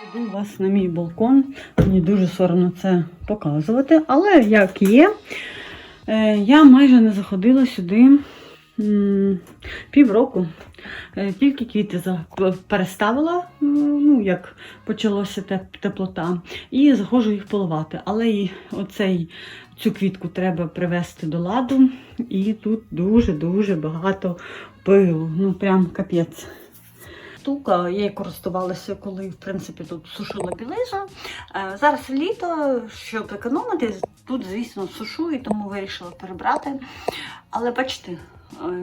Веду вас на мій балкон. Мені дуже соромно це показувати, але як є, е, я майже не заходила сюди півроку. Е, Тільки квіти переставила, ну як почалося теплота, і заходжу їх поливати. Але і оцей, цю квітку треба привести до ладу, і тут дуже-дуже багато пилу. Ну прям капець штука. Я її користувалася, коли в принципі тут сушила білизну. Е, Зараз літо, щоб економити, тут, звісно, сушу і тому вирішила перебрати. Але бачите, е,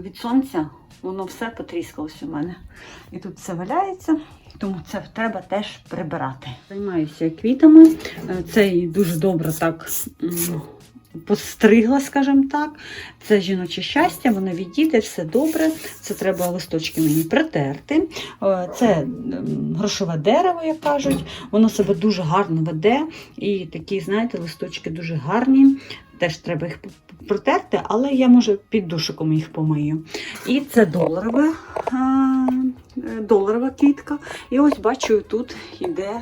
від сонця воно все потріскалось у мене. І тут все валяється. Тому це треба теж прибирати. Займаюся квітами. Е, Це дуже добре так постригла, скажімо так. Це жіноче щастя, воно відійде, все добре. Це треба листочки мені притерти. Е, Це грошове дерево, як кажуть. Воно себе дуже гарно веде. І такі, знаєте, листочки дуже гарні. Теж треба їх протерти, але я може під душиком їх помию. І це доларове, а, е, доларова квітка. І ось бачу, тут йде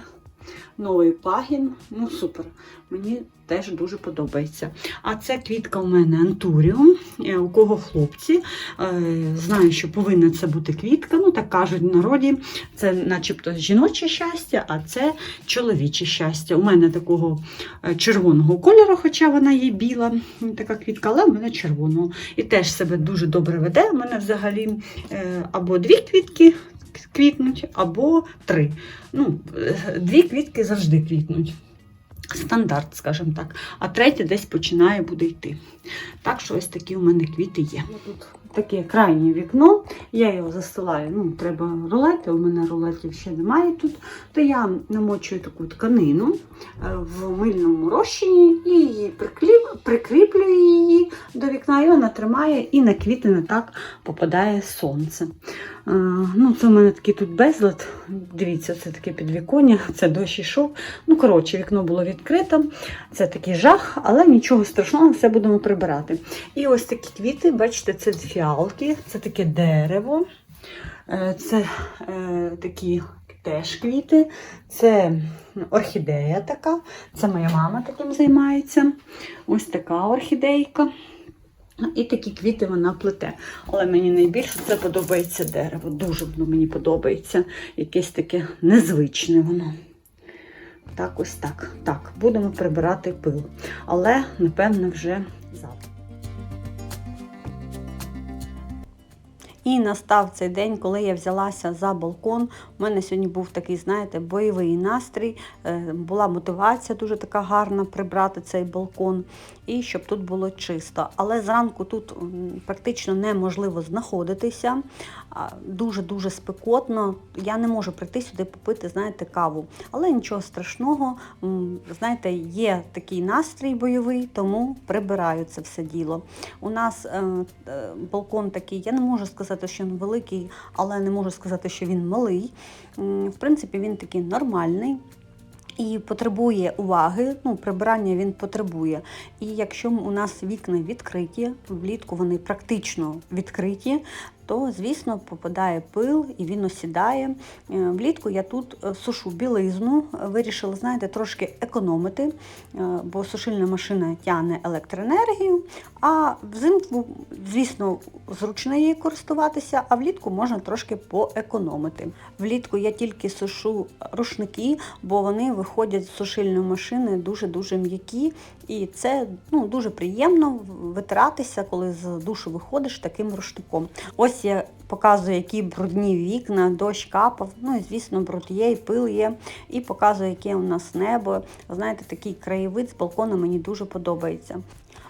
новий пагін. Ну, супер. Мені теж дуже подобається. А це квітка у мене антуріум, е, у кого хлопці. Е, Знаю, що повинна це бути квітка. Ну, так кажуть в народі. Це начебто жіноче щастя, а це чоловіче щастя. У мене такого е, червоного кольору, хоча вона є біла, така квітка, але в мене червоного. І теж себе дуже добре веде. У мене взагалі або дві квітки квітнуть, або три. Ну, дві квітки завжди квітнуть. Стандарт, скажімо так. А третє десь починає буде йти. Так що ось такі у мене квіти є. Тут таке крайнє вікно. Я його застилаю. Ну, треба рулети. У мене рулетів ще немає тут. То я намочую таку тканину е, в мильному розчині і її прикріплюю її до вікна, і вона тримає, і на квіти не так попадає сонце. Е, Ну, це в мене такий тут безлад. Дивіться, це таке підвіконня, це дощ ішов. Ну, коротше, вікно було відкрите. Це такий жах, але нічого страшного, все будемо прибирати. І ось такі квіти, бачите, це фіалки, це таке дерево. Е, Це е, такі теж квіти, це орхідея така. Це моя мама таким займається. Ось така орхідейка. І такі квіти вона плете. Але мені найбільше це подобається дерево. Дуже воно мені подобається. Якесь таке незвичне воно. Так, ось так. Так, будемо прибирати пил. Але, напевно, вже завтра. І настав цей день, коли я взялася за балкон. У мене сьогодні був такий, знаєте, бойовий настрій. Е, Була мотивація дуже така гарна прибрати цей балкон і щоб тут було чисто. Але зранку тут практично неможливо знаходитися. Дуже-дуже спекотно. Я не можу прийти сюди попити, знаєте, каву. Але нічого страшного. Знаєте, є такий настрій бойовий, тому прибираю це все діло. У нас е, е, балкон такий, я не можу сказати, що він великий, але не можу сказати, що він малий. В принципі, він такий нормальний. І потребує уваги, ну, прибирання він потребує. І якщо у нас вікна відкриті, влітку вони практично відкриті, то, звісно, попадає пил і він осідає. Е, Влітку я тут е, сушу білизну, е, вирішила, знаєте, трошки економити, бо сушильна машина тягне електроенергію, а взимку, звісно, зручно її користуватися, а влітку можна трошки поекономити. Влітку я тільки сушу рушники, бо вони виходять з сушильної машини дуже-дуже м'які. І це ну, дуже приємно витиратися, коли з душу виходиш таким рушником. Ось я показую, які брудні вікна, дощ капав. Ну і звісно, бруд є, і пил є. І показую, яке у нас небо. Знаєте, такий краєвид з балкона мені дуже подобається.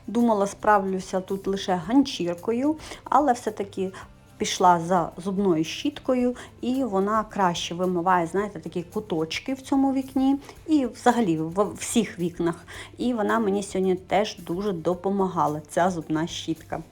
Думала, справлюся тут лише ганчіркою, але все-таки пішла за зубною щіткою, і вона краще вимиває, знаєте, такі куточки в цьому вікні, і взагалі в всіх вікнах. І вона мені сьогодні теж дуже допомагала, ця зубна щітка.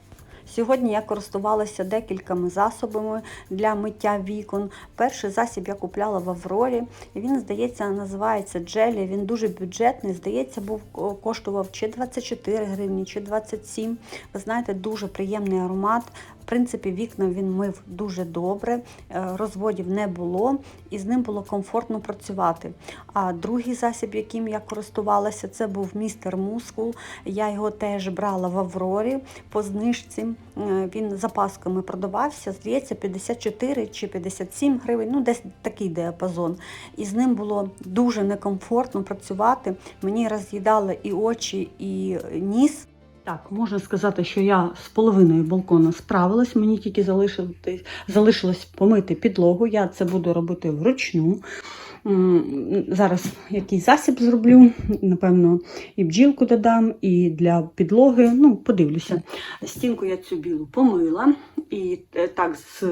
Сьогодні я користувалася декількома засобами для миття вікон. Перший засіб я купляла в Аврорі. Він, здається, називається Джелі. Він дуже бюджетний. Здається, був коштував чи 24 гривні, чи 27. Ви знаєте, дуже приємний аромат. В принципі, вікна він мив дуже добре, е, розводів не було, і з ним було комфортно працювати. А другий засіб, яким я користувалася, це був містер Мускул. Я його теж брала в Аврорі по знижці. Е, Він запасками продавався, здається, 54 чи 57 гривень, ну десь такий діапазон. І з ним було дуже некомфортно працювати. Мені роз'їдали і очі, і ніс. Так, можна сказати, що я з половиною балкона справилась. Мені тільки залишилось, помити підлогу. Я це буду робити вручну. Зараз якийсь засіб зроблю, напевно, і бджілку додам, і для підлоги. Ну, подивлюся. Стінку я цю білу помила, і е, так з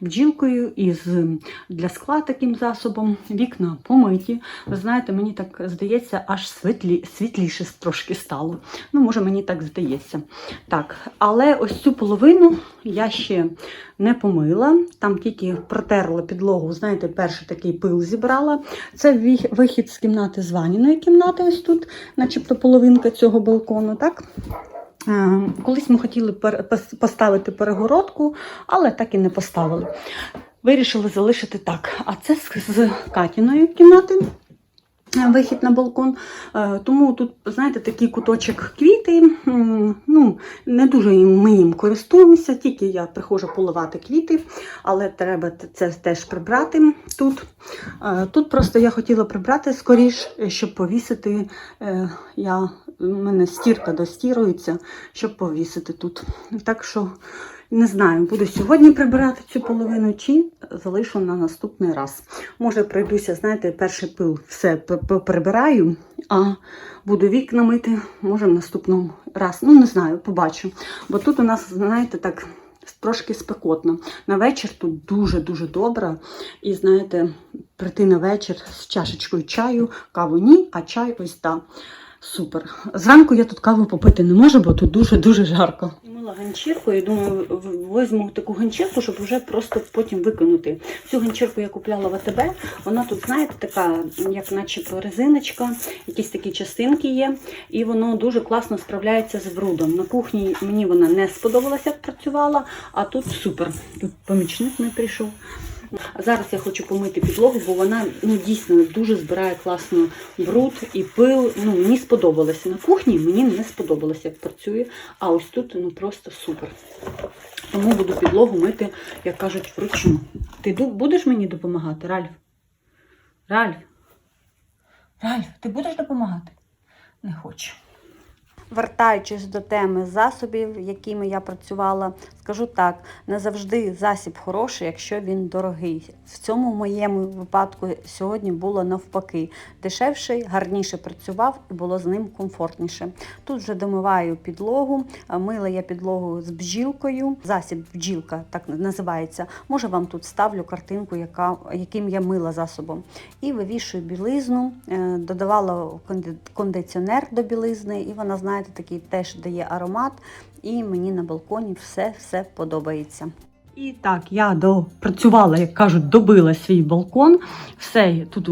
бджілкою, і з для скла таким засобом. Вікна помиті. Ви знаєте, мені так здається, аж світлі, світліше трошки стало. Ну, може, мені так здається. Так, але ось цю половину я ще не помила. Там тільки протерла підлогу, знаєте, перший такий пил зібрала. Це вихід з кімнати з ваніної кімнати, ось тут, начебто половинка цього балкону, так? Е, Колись ми хотіли поставити перегородку, але так і не поставили. Вирішили залишити так. А це з Катіної кімнати. Вихід на балкон, Е, тому тут, знаєте, такий куточок квіти. Ну, не дуже ми їм користуємося, тільки я приходжу поливати квіти, але треба це теж прибрати тут. Е, Тут просто я хотіла прибрати скоріш, щоб повісити. е, Я, у мене стірка достірується, щоб повісити тут. Так що не знаю, буду сьогодні прибирати цю половину чи залишу на наступний раз. Може, пройдуся, знаєте, перший пил все прибираю, а буду вікна мити, може, в наступному раз. Ну, не знаю, побачу. Бо тут у нас, знаєте, так. Трошки спекотно. На вечір тут дуже-дуже добре. І знаєте, прийти на вечір з чашечкою чаю, каву ні, а чай ось так. Супер. Зранку я тут каву попити не можу, бо тут дуже-дуже жарко. Мила ганчірку, я думаю, візьму таку ганчірку, щоб вже просто потім викинути. Цю ганчірку я купляла в АТБ. Вона тут, знаєте, така, як наче резиночка, якісь такі частинки є, і воно дуже класно справляється з брудом. На кухні мені вона не сподобалася, як працювала, а тут супер. Тут помічник не прийшов. А зараз я хочу помити підлогу, бо вона ну, дійсно дуже збирає класно бруд і пил. Ну, мені сподобалося. На кухні мені не сподобалося, як працює. А ось тут ну просто супер. Тому буду підлогу мити, як кажуть, вручну. Ти будеш мені допомагати, Ральф? Ральф? Ральф, ти будеш допомагати? Не хочу. Вертаючись до теми засобів, якими я працювала, скажу так: не завжди засіб хороший, якщо він дорогий. В цьому моєму випадку сьогодні було навпаки. Дешевший, гарніше працював і було з ним комфортніше. Тут вже домиваю підлогу, мила я підлогу з бджілкою. Засіб бджілка так називається. Може вам тут ставлю картинку, яка, яким я мила засобом. І вивішую білизну, е, додавала кондиціонер до білизни, і вона, знаєте, такий теж дає аромат. І мені на балконі все все подобається. І так, я допрацювала, як кажуть, добила свій балкон. Все тут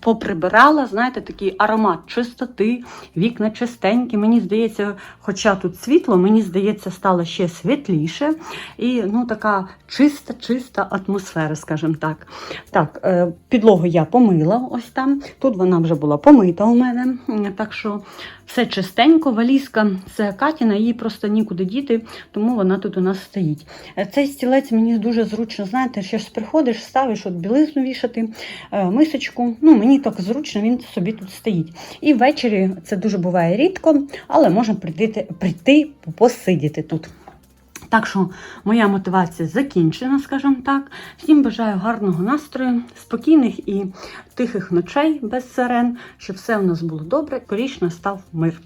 поприбирала. Знаєте, такий аромат чистоти, вікна чистенькі. Мені здається, хоча тут світло, мені здається, стало ще світліше. І ну, така чиста, чиста атмосфера, скажімо так. Так, е, підлогу я помила ось там. Тут вона вже була помита у мене. Так що все чистенько. Валізка це Катіна, її просто нікуди діти, тому вона тут у нас стоїть. Е, Цей стілець мені дуже зручно, знаєте, щось приходиш, ставиш от білизну вішати, е, мисочку. Ну, мені так зручно, він собі тут стоїть. І ввечері це дуже буває рідко, але можна прийти, прийти посидіти тут. Так що моя мотивація закінчена, скажімо так. Всім бажаю гарного настрою, спокійних і тихих ночей без сирен, щоб все у нас було добре, скоріш настав мир.